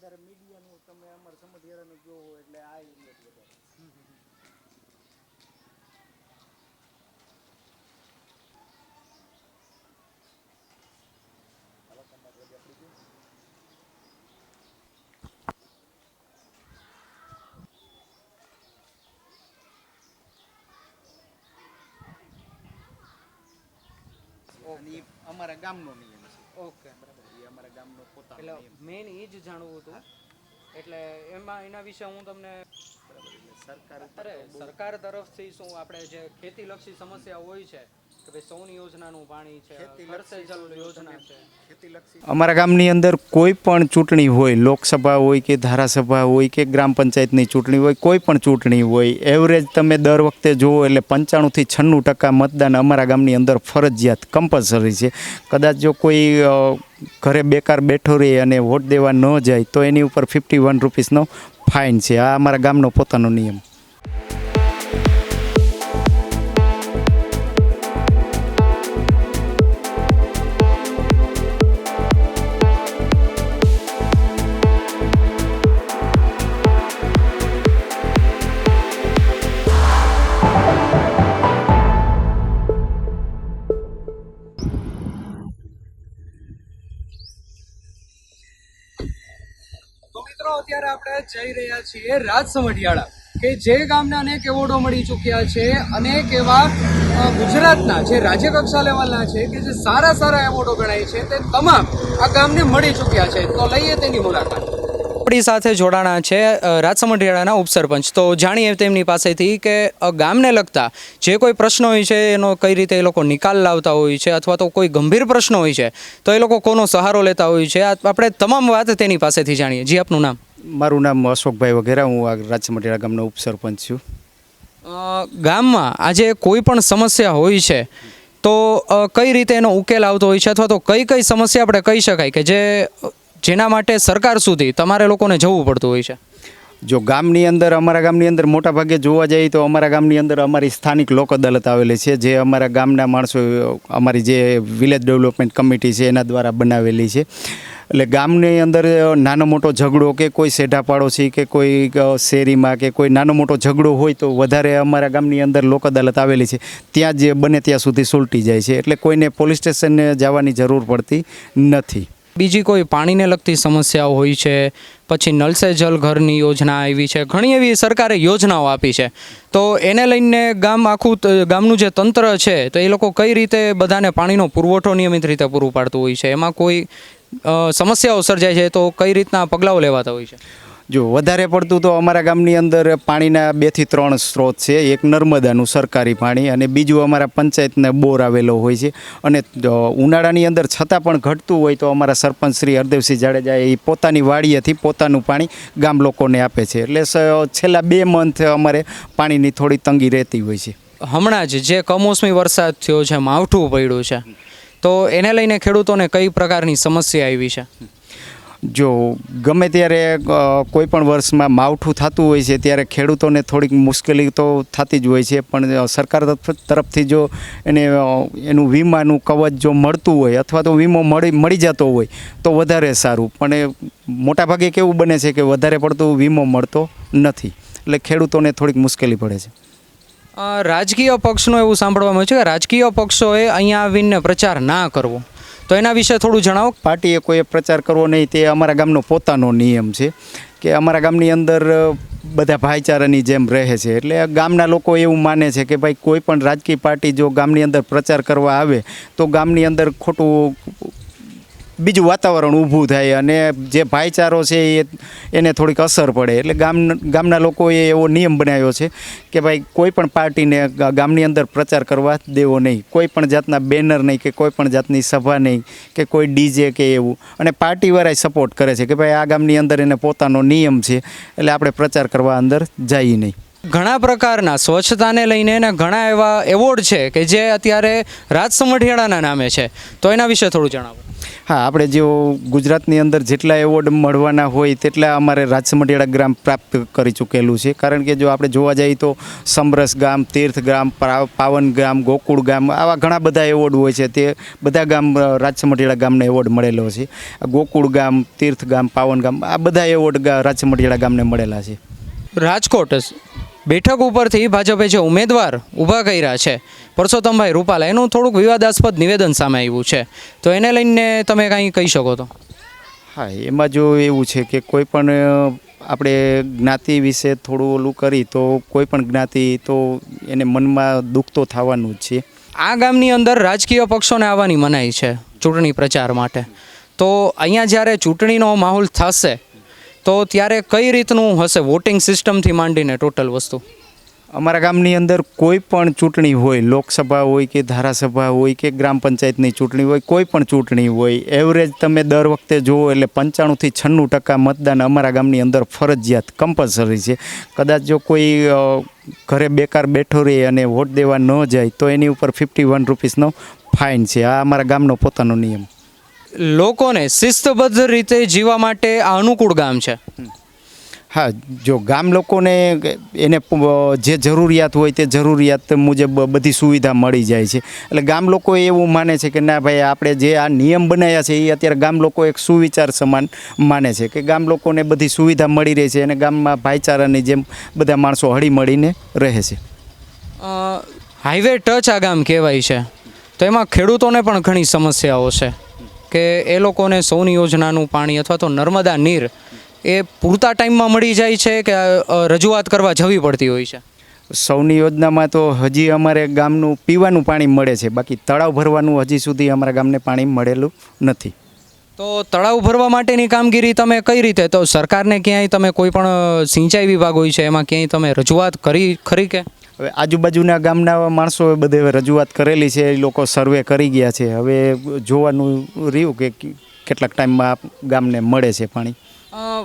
વધારે મીડિયાનું તમે અમારા સમઢિયાળાનું જોવો એટલે આ એરિયા વધારે. અને અમારા ગામનો નિયમ છે. ઓકે બરાબર. ગામનો પોતાનો એટલે નિયમ. એ જ જાણવું હતું. એટલે એમાં એના વિશે હું તમને સરકાર અરે સરકાર તરફથી શું આપણે જે ખેતીલક્ષી સમસ્યા હોય છે કે ભાઈ સૌની યોજનાનું પાણી છે ઘર સે જલ યોજના છે. અમારા ગામની અંદર કોઈ પણ ચૂંટણી હોય લોકસભા હોય કે ધારાસભા હોય કે ગ્રામ પંચાયતની ચૂંટણી હોય કોઈ પણ ચૂંટણી હોય એવરેજ તમે દર વખતે જુઓ એટલે પંચાણુંથી છન્નું ટકા મતદાન અમારા ગામની અંદર ફરજિયાત કમ્પલસરી છે. કદાચ જો કોઈ ઘરે બેકાર બેઠો રહે અને વોટ દેવા ન જાય, તો એની ઉપર ફિફ્ટી વન રૂપીસનો ફાઇન છે. આ અમારા ગામનો પોતાનો નિયમ. મિત્રો, અત્યારે આપણે જઈ રહ્યા છીએ રાજસમઢિયાળા, કે જે ગામના અનેક એવોર્ડો મળી ચૂક્યા છે, અનેક એવા ગુજરાતના જે રાજ્ય કક્ષા લેવલના છે, કે જે સારા સારા એવોર્ડો ગણાય છે, તે તમામ આ ગામને મળી ચૂક્યા છે. તો લઈએ તેની મુલાકાત. આપણી સાથે જોડાણા છે અ, રાજસમઢિયાળાના ઉપસરપંચ. તો જાણીએ તેમની પાસેથી કે ગામને લગતા જે કોઈ પ્રશ્નો હોય છે એનો કઈ રીતે એ લોકો નિકાલ લાવતા હોય છે અથવા તો કોઈ ગંભીર પ્રશ્નો હોય છે તો એ લોકો કોનો સહારો લેતા હોય છે આપણે તમામ વાત તેની પાસેથી જાણીએ. જી આપનું નામ? મારું નામ અશોકભાઈ વગેરે હું આ રાજમટીયા ગામનો ઉપસરપંચ છું. ગામમાં આજે કોઈ પણ સમસ્યા હોય છે તો કઈ રીતે એનો ઉકેલ આવતો હોય છે અથવા તો કઈ કઈ સમસ્યા આપણે કહી શકાય કે જે જેના માટે સરકાર સુધી તમારે લોકોને જવું પડતું હોય છે? જો ગામની અંદર, અમારા ગામની અંદર મોટા ભાગે જોવા જઈએ તો અમારા ગામની અંદર અમારી સ્થાનિક લોક અદાલત આવેલી છે, જે અમારા ગામના માણસો, અમારી જે વિલેજ ડેવલપમેન્ટ કમિટી છે, એના દ્વારા બનાવેલી છે. એટલે ગામની અંદર નાનો મોટો ઝઘડો કે કોઈ સેઢા પાડોશી કે કોઈ શેરીમાં કે કોઈ નાનો મોટો ઝઘડો હોય તો વધારે અમારા ગામની અંદર લોક અદાલત આવેલી છે. ત્યાં જે બને ત્યાં સુધી સુલટી જાય છે. એટલે કોઈને પોલીસ સ્ટેશને જવાની જરૂર પડતી નથી. બીજી કોઈ પાણીને લગતી સમસ્યાઓ હોય છે? પછી નલ સે જલ ઘરની યોજના આવી છે. ઘણી એવી સરકારે યોજનાઓ આપી છે. તો એને લઈને ગામ આખું ગામનું જે તંત્ર છે, તો એ લોકો કઈ રીતે બધાને પાણીનો પુરવઠો નિયમિત રીતે પૂરું પાડતું હોય છે? એમાં કોઈ સમસ્યાઓ સર્જાય છે, તો કઈ રીતના પગલાઓ લેવાતા હોય છે? જો, વધારે પડતું તો અમારા ગામની અંદર પાણીના બેથી ત્રણ સ્ત્રોત છે. એક નર્મદાનું સરકારી પાણી અને બીજું અમારા પંચાયતને બોર આવેલો હોય છે. અને ઉનાળાની અંદર છતાં પણ ઘટતું હોય તો અમારા સરપંચ શ્રી હરદેવસિંહ જાડેજા એ પોતાની વાડીએથી પોતાનું પાણી ગામ લોકોને આપે છે. એટલે છેલ્લા બે મંથ અમારે પાણીની થોડી તંગી રહેતી હોય છે. હમણાં જ જે કમોસમી વરસાદ થયો છે, માવઠું પડ્યું છે. તો એને લઈને ખેડૂતોને કઈ પ્રકારની સમસ્યા આવી છે? જો ગમે ત્યારે કોઈ પણ વર્ષમાં માવઠું થતું હોય છે, ત્યારે ખેડૂતોને થોડીક મુશ્કેલી તો થતી જ હોય છે, પણ સરકાર તરફ- તરફથી જો એને એનું વીમાનું કવચ જો મળતું હોય, અથવા તો વીમો મળી મળી જતો હોય, તો વધારે સારું. પણ મોટાભાગે કેવું બને છે કે વધારે પડતું વીમો મળતો નથી. એટલે ખેડૂતોને થોડીક મુશ્કેલી પડે છે. રાજકીય પક્ષનું એવું સાંભળવામાં આવ્યું છે કે રાજકીય પક્ષોએ અહીંયા આવીને પ્રચાર ના કરવો. તો એના વિશે થોડું જણાવો. પાર્ટીએ કોઈ પ્રચાર કરવો નહીં, તે અમારા ગામનો પોતાનો નિયમ છે કે અમારા ગામની અંદર બધા ભાઈચારાની જેમ રહે છે. એટલે ગામના લોકો એવું માને છે કે ભાઈ કોઈ પણ રાજકીય પાર્ટી જો ગામની અંદર પ્રચાર કરવા આવે, તો ગામની અંદર ખોટું બીજું વાતાવરણ ઊભું થાય અને જે ભાઈચારો છે એ એને થોડીક અસર પડે. એટલે ગામ, ગામના લોકોએ એવો નિયમ બનાવ્યો છે કે ભાઈ કોઈ પણ પાર્ટીને ગામની અંદર પ્રચાર કરવા દેવો નહીં. કોઈ પણ જાતના બેનર નહીં કે કોઈ પણ જાતની સભા નહીં કે કોઈ ડીજે કે એવું. અને પાર્ટીવાળાએ સપોર્ટ કરે છે કે ભાઈ આ ગામની અંદર એને પોતાનો નિયમ છે, એટલે આપણે પ્રચાર કરવા અંદર જઈએ નહીં. ઘણા પ્રકારના સ્વચ્છતાને લઈને એના ઘણા એવા એવોર્ડ છે કે જે અત્યારે રાજ સમઢિયાળાના નામે છે. તો એના વિશે થોડું જણાવો. હા, આપણે જો ગુજરાતની અંદર જેટલા એવોર્ડ મળવાના હોય તેટલા અમારે રાજસમઢિયાળા ગ્રામ પ્રાપ્ત કરી ચૂકેલું છે. કારણ કે જો આપણે જોવા જઈએ તો સમરસ ગામ, તીર્થ ગામ પાવન ગામ, ગોકુળ ગામ આવા ઘણા બધા એવોર્ડ હોય છે. તે બધા ગામ રાજસમઢિયાળા ગામને એવોર્ડ મળેલો છે. ગોકુળ ગામ, તીર્થ ગામ, પાવન ગામ આ બધા એવોર્ડ રાજસમઢિયાળા ગામને મળેલા છે. રાજકોટ બેઠક ઉપરથી ભાજપે જે ઉમેદવાર ઊભા કર્યા છે પરસોત્તમભાઈ રૂપાલા એનું થોડુંક વિવાદાસ્પદ નિવેદન સામે આવ્યું છે. તો એને લઈને તમે કાંઈ કહી શકો તો? હા એમાં જો એવું છે કે કોઈ પણ આપણે જ્ઞાતિ વિશે થોડું ઓલું કરી તો કોઈ પણ જ્ઞાતિ તો એને મનમાં દુઃખ તો થવાનું જ છે. આ ગામની અંદર રાજકીય પક્ષોને આવવાની મનાઈ છે ચૂંટણી પ્રચાર માટે. તો અહીંયા જ્યારે ચૂંટણીનો માહોલ થશે તો ત્યારે કઈ રીતનું હશે? વોટિંગ સિસ્ટમથી માંડીને ટોટલ વસ્તુ? અમારા ગામની અંદર કોઈ પણ ચૂંટણી હોય, લોકસભા હોય કે ધારાસભા હોય કે ગ્રામ પંચાયતની ચૂંટણી હોય, કોઈ પણ ચૂંટણી હોય એવરેજ તમે દર વખતે જુઓ એટલે પંચાણુંથી છન્નું ટકા મતદાન અમારા ગામની અંદર ફરજિયાત કમ્પલસરી છે. કદાચ જો કોઈ ઘરે બેકાર બેઠો રહે અને વોટ દેવા ન જાય, તો એની ઉપર ફિફ્ટી વન રૂપીસનો ફાઇન છે. આ અમારા ગામનો પોતાનો નિયમ. લોકોને શિસ્તબદ્ધ રીતે જીવવા માટે આ અનુકૂળ ગામ છે. હા જો ગામ લોકોને એને જે જરૂરિયાત હોય તે જરૂરિયાત મુજબ બધી સુવિધા મળી જાય છે. એટલે ગામ લોકો એવું માને છે કે ના ભાઈ આપણે જે આ નિયમ બનાવ્યા છે એ અત્યારે ગામ લોકો એક સુવિચાર સમાન માને છે કે ગામ લોકોને બધી સુવિધા મળી રહે છે અને ગામમાં ભાઈચારાની જેમ બધા માણસો હળી મળીને રહે છે. હાઈવે ટચ આ ગામ કહેવાય છે. તો એમાં ખેડૂતોને પણ ઘણી સમસ્યાઓ છે. કે એ લોકોને સૌની યોજનાનું પાણી અથવા તો નર્મદા નીર એ પૂરતા ટાઈમમાં મળી જાય છે કે રજૂઆત કરવા જવી પડતી હોય છે? સૌની યોજનામાં તો હજી અમારે ગામનું પીવાનું પાણી મળે છે. બાકી તળાવ ભરવાનું હજી સુધી અમારા ગામને પાણી મળેલું નથી. તો તળાવ ભરવા માટેની કામગીરી તમે કઈ રીતે? તો સરકારને ક્યાંય તમે કોઈ પણ સિંચાઈ વિભાગ હોય છે એમાં ક્યાંય તમે રજૂઆત કરી ખરી કે? હવે આજુબાજુના ગામના માણસોએ બધે રજૂઆત કરેલી છે, એ લોકો સર્વે કરી ગયા છે. હવે જોવાનું રહ્યું કે કેટલાક ટાઈમમાં ગામને મળે છે પાણી.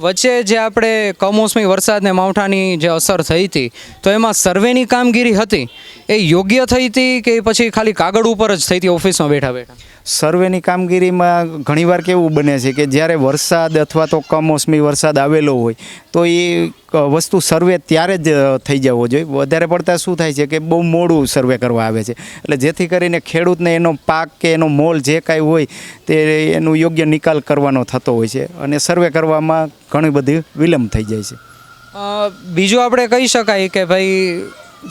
વચ્ચે જે આપણે કમોસમી વરસાદને માવઠાની જે અસર થઈ હતી, તો એમાં સર્વેની કામગીરી હતી. એ યોગ્ય થઈ હતી કે પછી ખાલી કાગળ ઉપર જ થઈ હતી ઓફિસમાં બેઠા બેઠા? સર્વેની કામગીરીમાં ઘણીવાર કેવું બને છે કે જ્યારે વરસાદ અથવા તો કમોસમી વરસાદ આવેલો હોય, તો એ વસ્તુ સર્વે ત્યારે જ થઈ જવો જોઈએ. વધારે પડતા શું થાય છે કે બહુ મોડું સર્વે કરવા આવે છે. એટલે જેથી કરીને ખેડૂતને એનો પાક કે એનો મોલ જે કાંઈ હોય, તે એનું યોગ્ય નિકાલ કરવાનો થતો હોય છે. અને સર્વે કરવામાં ઘણી બધી વિલંબ થઈ જાય છે. બીજું આપણે કહી શકાય કે ભાઈ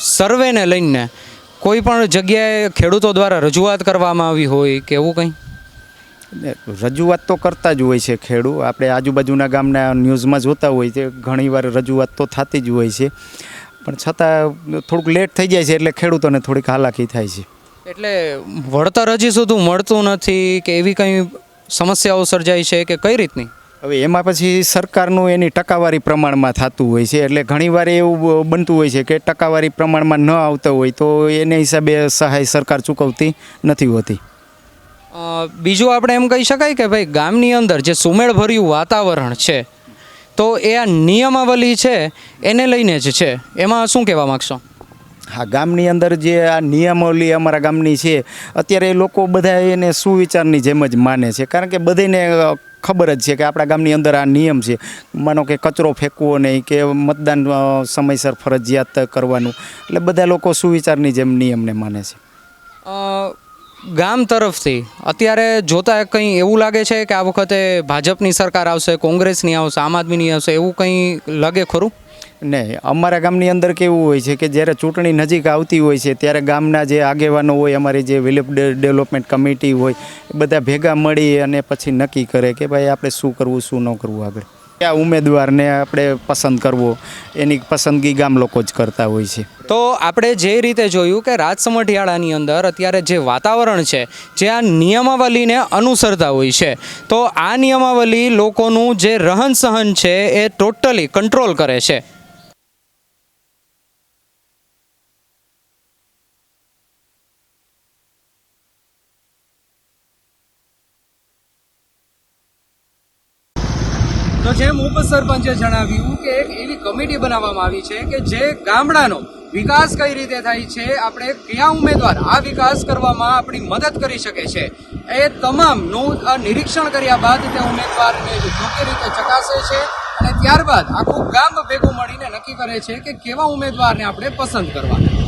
સર્વેને લઈને કોઈ પણ જગ્યાએ ખેડૂતો દ્વારા રજૂઆત કરવામાં આવી હોય કે એવું કંઈ? રજૂઆત તો કરતા જ હોય છે ખેડૂત આપણે આજુબાજુના ગામના ન્યૂઝમાં જોતા હોય છે ઘણીવાર રજૂઆત તો થતી જ હોય છે. પણ છતાં થોડુંક લેટ થઈ જાય છે એટલે ખેડૂતોને થોડીક હાલાકી થાય છે. એટલે વળતર હજી સુધી મળતું નથી કે એવી કંઈ સમસ્યાઓ સર્જાય છે કે કઈ રીતની? હવે એમાં પછી સરકારનું એની ટકાવારી પ્રમાણમાં થતું હોય છે એટલે ઘણીવાર એવું બનતું હોય છે કે ટકાવારી પ્રમાણમાં ન આવતા હોય તો એને હિસાબે સહાય સરકાર ચૂકવતી નથી હોતી. બીજું આપણે એમ કહી શકાય કે ભાઈ ગામની અંદર જે સુમેળભર્યું વાતાવરણ છે તો એ આ નિયમાવલી છે એને લઈને જ છે. એમાં શું કહેવા માગશો? હા ગામની અંદર જે આ નિયમાવલી અમારા ગામની છે અત્યારે લોકો બધા એને સુવિચારની જેમ જ માને છે કારણ કે બધાને ખબર જ છે કે આપણા ગામની અંદર આ નિયમ છે. માનો કે કચરો ફેંકવો નહીં કે મતદાન સમયસર ફરજિયાત કરવાનું. એટલે બધા લોકો સુવિચારની જેમ નિયમને માને છે. ગામ તરફથી અત્યારે જોતા કંઈ એવું લાગે છે કે આ વખતે ભાજપની સરકાર આવશે, કોંગ્રેસની આવશે, આમ આદમીની આવશે, એવું કંઈ લાગે ખરું? ને અમારા ગામની અંદર કેવું હોય છે કે જ્યારે ચૂંટણી નજીક આવતી હોય છે, ત્યારે ગામના જે આગેવાનો હોય, અમારી જે વિલેપ ડેવલપમેન્ટ કમિટી હોય બધા ભેગા મળી અને પછી નક્કી કરે કે ભાઈ આપણે શું કરવું, શું ન કરવું આગળ. આ ઉમેદવારને આપણે પસંદ કરવો, એની પસંદગી ગામ લોકો જ કરતા હોય છે. તો આપણે જે રીતે જોયું કે રાજસમઢિયાળાની અંદર અત્યારે જે વાતાવરણ છે, જે આ નિયમાવલીને અનુસરતા હોય છે, તો આ નિયમાવલી લોકોનું જે રહન સહન છે, એ ટોટલી કંટ્રોલ કરે છે. તો જેમ ઉપસરપંચે જણાવ્યું કે એક એવી કમિટી બનાવવામાં આવી છે કે જે ગામડાનો વિકાસ કઈ રીતે થાય છે આપણે કયા ઉમેદવાર આ વિકાસ કરવામાં આપણી મદદ કરી શકે છે એ તમામનું અ, નિરીક્ષણ કર્યા બાદ તે ઉમેદવારને યોગ્ય રીતે ચકાસે છે અને ત્યારબાદ આખું ગામ ભેગું મળીને નક્કી કરે છે કે કેવા ઉમેદવારને આપણે પસંદ કરવા